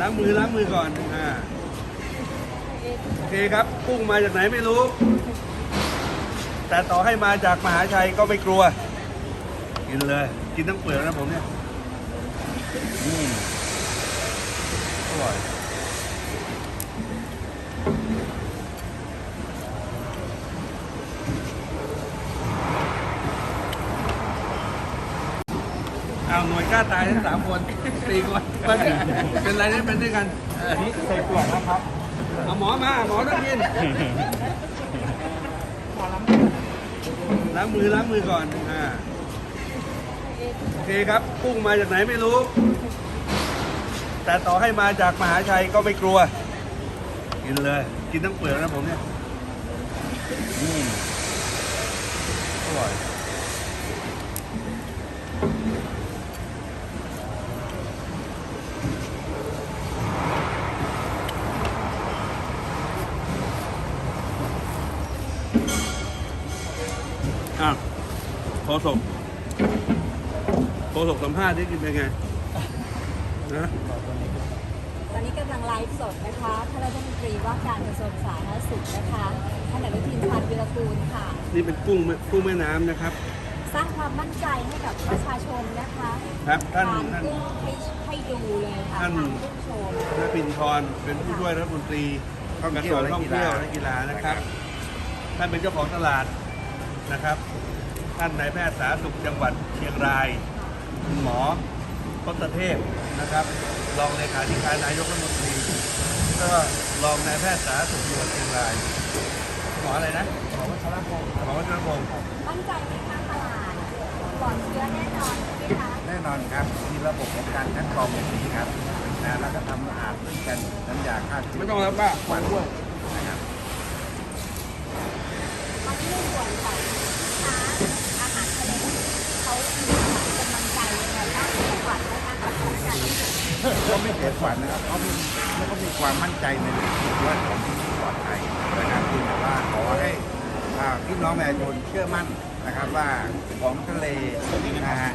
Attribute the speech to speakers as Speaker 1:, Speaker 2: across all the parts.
Speaker 1: ล้างมือล้างมือก่อนอ่าโอเคครับกุ้งมาจากไหนไม่รู้ แต่ต่อให้มาจากมหาชัยก็ไม่กลัว กินเลย กินทั้งเปลือกนะผมเนี่ย เอาหน่วยกล้าตายทั้งสามคนสี่คนเป็นไรเนี่ยเป็นด้วยกันนนี้ใส่เปลือกนะครับเอาหมอมาหมอต้องกินล้างมือล้างมือก่อนอ่าโอเคครับกุ้งมาจากไหนไม่รู้ แต่ต่อให้มาจากมหาชัยก็ไม่กลัว กินเลย กินทั้งเปลือกนะผมเนี่ย อะโคศกโคศกสัมภาษณ์ที่กินเป็นไงนะ
Speaker 2: ตอนนี้กำลังไลฟ์สดนะคะท่านรัฐมนตรีว่าการกระทรวงสาธารณสุขนะคะท่านอนุทินชาญวิรกูลค่ะ
Speaker 1: นี่เป็นกุ้งแม่กุ้งแม่น้ำนะครับ
Speaker 2: สร้างความมั่นใจให้กับประชาชนนะคะ
Speaker 1: ครับท่าน
Speaker 2: ทาน
Speaker 1: ท่าน
Speaker 2: กุ้งให้ให้ดูเลยค่ะ
Speaker 1: ท่าน
Speaker 2: ทานกุ้งโชว์
Speaker 1: นปินทรเป็นผู้ช่วยรัฐมนตรี
Speaker 3: ท่อง
Speaker 1: กระ
Speaker 3: เที่
Speaker 1: ทร
Speaker 3: ยวว
Speaker 1: ง
Speaker 3: และ
Speaker 1: ท่อง
Speaker 3: กี
Speaker 1: เที่
Speaker 3: ฬา
Speaker 1: ยวและกีฬานะครับ ท่านเป็นเจ้าของตลาดนะครับ ท่านนายแพทย์สาธารณสุขจังหวัดเชียงรายคุณหมอทศเทพนะครับ รองเลขาธิการนายกรัฐมนตรีก็รองนายแพทย์สาธารณสุขจังหวัดเชียงรายหมออะไรนะหมอวัชรพงศ์หมอวัชรพงศ์
Speaker 2: มั่นใจไหมคะตลาดปลอดเชื้อแน่นอนใช่ไหมคะ
Speaker 3: แน่นอนครับมีระบบของการคัดกรองอย่างดีครับนะแล้วก็ทำอาหารด้วยกันน้ำยาฆ่าเชื้อ
Speaker 1: ไม่ต้องรับป้าหวานด้วย
Speaker 3: นะครับ
Speaker 2: มาที่ในส่วนของค้าอาหารทะเลเขามีกำลังใจยังไงบ้างในจังหวัดนะคะกับสถานการณ์ที่เกิดขึ้น
Speaker 3: ก็ไม่เสียขวัญนะครับเขามีเขาก็มีความมั่นใจในว่าของที่นี่ปลอดภัยนะครับคือแต่ว่าขอให้อ่าพี่น้องประชาชนเชื่อมั่นนะครับว่าของทะเลนะฮะ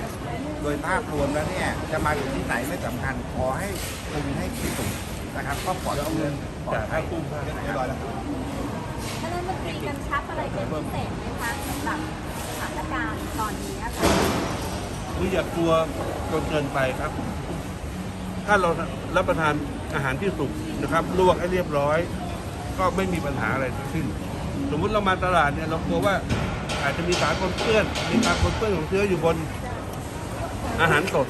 Speaker 3: โดยภาพรวมแล้วเนี่ยจะมาถึงที่ไหนไม่สำคัญ ขอให้ปรุงให้ที่สุดนะครับก็ปลอดภัยปลอดภัยนะครับ
Speaker 2: ท่านรัฐมนตรีกำชับอะไรเป็นพิเศษไหมคะสำหรับสถานการณ์ตอนนี้นะคะ
Speaker 1: คืออย่ากลัวจนเกินไปครับ ถ้าเรารับประทานอาหารที่สุกนะครับลวกให้เรียบร้อย ก็ไม่มีปัญหาอะไรทั้งสิ้น สมมุติเรามาตลาดเนี่ยเรากลัวว่าอาจจะมีสารปนเปื้อน มีการปนเปื้อนของเชื้ออยู่บนอาหารสด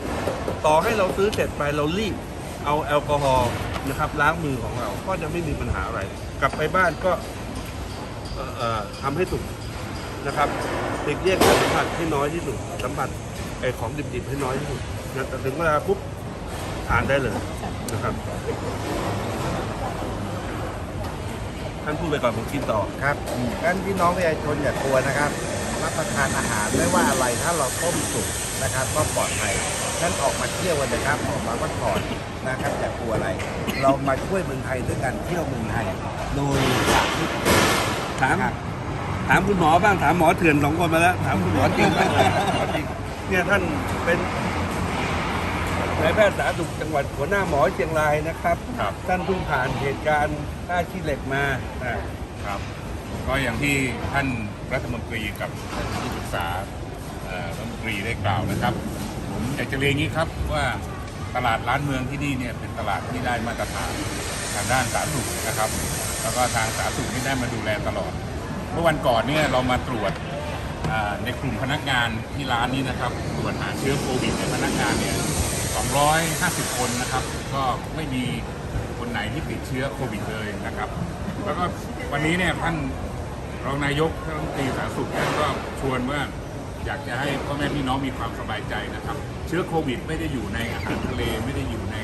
Speaker 1: ต่อให้เราซื้อเสร็จไปเรารีบเอาแอลกอฮอล์นะครับล้างมือของเรา ก็จะไม่มีปัญหาอะไร กลับไปบ้านก็ ทำให้สุกนะครับหลีกเลี่ยงการสัมผัสให้น้อยที่สุดสัมผัสไอของดิบๆให้น้อยที่สุดนะแต่ถึงเวลาปุ๊บทานได้เลยนะครับท่านพูดไปก่อนผมกินต่อ
Speaker 3: ครับงั้นพี่น้องประชาชนอย่ากลัวนะครับ รับประทานอาหารไม่ว่าอะไรถ้าเราต้มสุกนะครับ ก็ปลอดภัยงั้นออกมาเที่ยวกันนะครับออกมาพักผ่อนนะครับอย่ากลัวอะไร เรามาช่วยเมืองไทยด้วยกันเที่ยวเมืองไทยโดยจากที่
Speaker 1: ถาม
Speaker 3: ครับ
Speaker 1: ถามคุณหมอบ้างถามหมอเถื่อนสองคนมาแล้ว ถามคุณหมอจริงบ้างหมอจริงเนี่ยท่านเป็นนายแพทย์สาธารณสุขจังหวัดหัวหน้าหมอเชียงรายนะครับ
Speaker 4: ครับ
Speaker 1: ท่านเพิ่งผ่านเหตุการณ์ท่าขี้เหล็กมาอ่า
Speaker 4: ครับก็อย่างที่ท่านรัฐมนตรีกับที่ปรึกษาเอ่อรัฐมนตรีได้กล่าวนะครับ ผมอยากจะเรียนอย่างนี้ครับว่าตลาดร้านเมืองที่นี่เนี่ยเป็นตลาดที่ได้มาตรฐานทางด้านสาธารณสุขนะครับ แล้วก็ทางสาธารณสุขที่ได้มาดูแลตลอด เมื่อวันก่อนเนี่ยเรามาตรวจในกลุ่มพนักงานที่ร้านนี้นะครับตรวจหาเชื้อโควิดในพนักงานเนี่ย 250 คนนะครับ ก็ไม่มีคนไหนที่ติดเชื้อโควิดเลยนะครับ แล้วก็วันนี้เนี่ยท่านรองนายกรัฐมนตีสาธารณสุขท่านก็ชวนว่าอยากจะให้พ่อแม่พี่น้องมีความสบายใจนะครับ เชื้อโควิด ไม่ได้อยู่ในอาหารทะเลไม่ได้อยู่ใน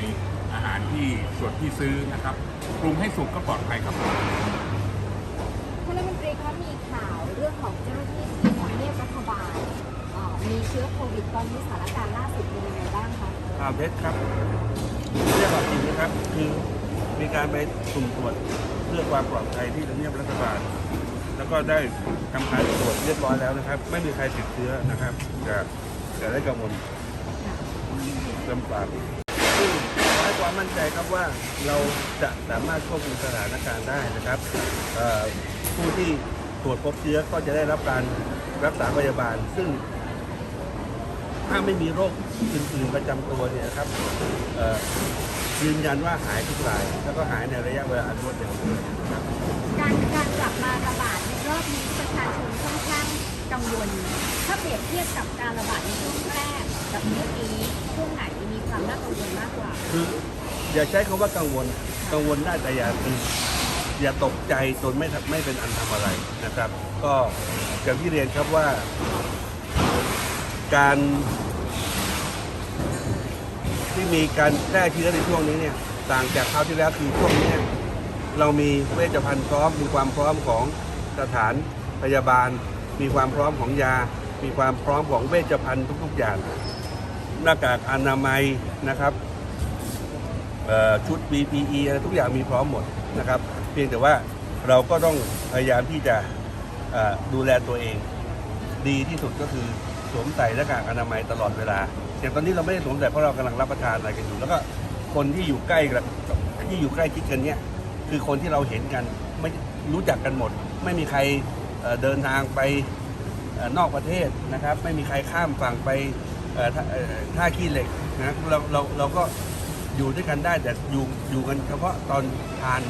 Speaker 4: าหารที่ส่วนที่ซื้อนะครับปรุงให้สุกก็ปลอดภัยครับ
Speaker 2: ท่านรัฐมนตรีคะมีข่าวเรื่องของเจ้าหน้าที่ที่ทำเนียบรัฐบาลเอ่อมีเชื้อโควิดตอนนี้สถานการณ์ล่าสุดเป็นยังไงบ้างคะ
Speaker 1: ข่าวเท็จครับไม่ใช่ข่าวจริงนะครับ คือมีการไปสุ่มตรวจเพื่อความปลอดภัยที่ทำเนียบรัฐบาล แล้วก็ได้ทำการตรวจเรียบร้อยแล้วนะครับ ไม่มีใครติดเชื้อนะครับจะจะได้กังวลลำบากซึ่งขอให้ป ความมั่นใจครับว่าเราจะสามารถควบคุมสถานการณ์ได้นะครับผู้ที่ตรวจพบเชื้อก็จะได้รับการรักษาพยาบาล ซึ่ง ถ้าไม่มีโรคอื่นๆประจำตัวเนี่ยนะครับยืนยันว่าหายทุกราย แล้วก็หายในระยะเวลาอันรวดเร็วนะครับ
Speaker 2: การการกลับมาระบาดในรอบนี้ประชาชนค่อนข้างกังวล ถ้าเปรียบเทียบกับการระบาดในช่วงแรก กับเมื่อกี้ช่วงไหนมีความน่ากังวลมากกว่า
Speaker 1: คืออย่าใช้คำว่ากังวล กังวลได้แต่อย่าออย่าตกใจจนไม่ทำไม่เป็นอันทำอะไรนะครับ ก็อย่างที่เรียนครับว่า การ ที่มีการแพร่เชื้อในช่วงนี้เนี่ยต่างจากคราวที่แล้วคือช่วงนี้เนี่ยเรามีเวชภัณฑ์พร้อม มีความพร้อมของสถานพยาบาล มีความพร้อมของยา มีความพร้อมของเวชภัณฑ์ทุก ๆ อย่าง หน้ากากอนามัยนะครับชุด PPE อะไรทุกอย่างมีพร้อมหมดนะครับ เพียงแต่ว่าเราก็ต้องพยายามที่จะดูแลตัวเอง ดีที่สุดก็คือสวมใส่หน้ากากอนามัยตลอดเวลาอย่างตอนนี้เราไม่ได้สวมใส่เพราะเรากำลังรับประทานอะไรกันอยู่ แล้วก็คนที่อยู่ใกล้กับที่อยู่ใกล้ชิดกันเนี่ยคือคนที่เราเห็นกันไม่รู้จักกันหมด ไม่มีใครเดินทางไปนอกประเทศนะครับ ไม่มีใครข้ามฝั่งไป ท่าขี้เหล็กนะเราเราเราก็อยู่ด้วยกันได้แต่อยู่อยู่กันเฉพาะตอนทาน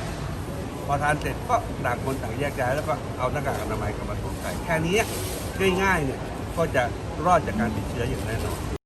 Speaker 1: พอทานเสร็จก็ต่างคนต่างแยกย้ายแล้วก็เอาหน้ากากอนามัยกลับมาสวมใส่แค่นี้ง่ายๆเนี่ยก็จะรอดจากการติดเชื้ออย่างแน่นอน